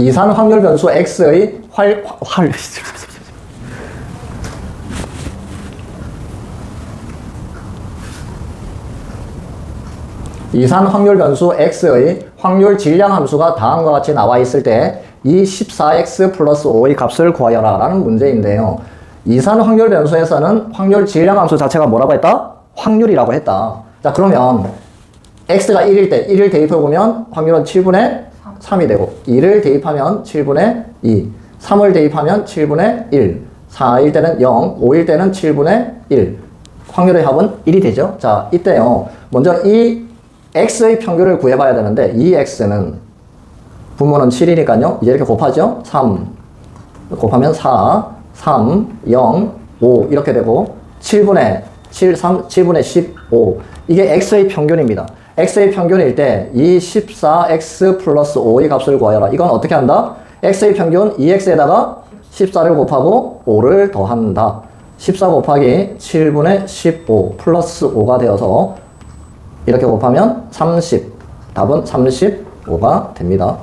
이산 확률 변수 x의 활, 활, 이산 확률 변수 x의 확률 질량 함수가 다음과 같이 나와 있을 때 이 14x 플러스 5의 값을 구하여라 라는 문제인데요. 이산 확률 변수에서는 확률 질량 함수 자체가 뭐라고 했다? 확률이라고 했다. 자 그러면 x가 1일 때 1을 대입해보면 확률은 7분의 3이 되고 2를 대입하면 7분의 2 3을 대입하면 7분의 1 4일 때는 0 5일 때는 7분의 1 확률의 합은 1이 되죠? 자 이때요. 먼저 이 x의 평균을 구해봐야 되는데 이 x는 분모는 7이니까요. 이제 이렇게 곱하죠? 3 곱하면 4 3 0 5 이렇게 되고 7분의 7, 3, 7분의 15 이게 x의 평균입니다 x의 평균일 때이 14x 플러스 5의 값을 구하여라. 이건 어떻게 한다? x의 평균 2x에다가 14를 곱하고 5를 더한다. 14 곱하기 7분의 15 플러스 5가 되어서 이렇게 곱하면 30 답은 35가 됩니다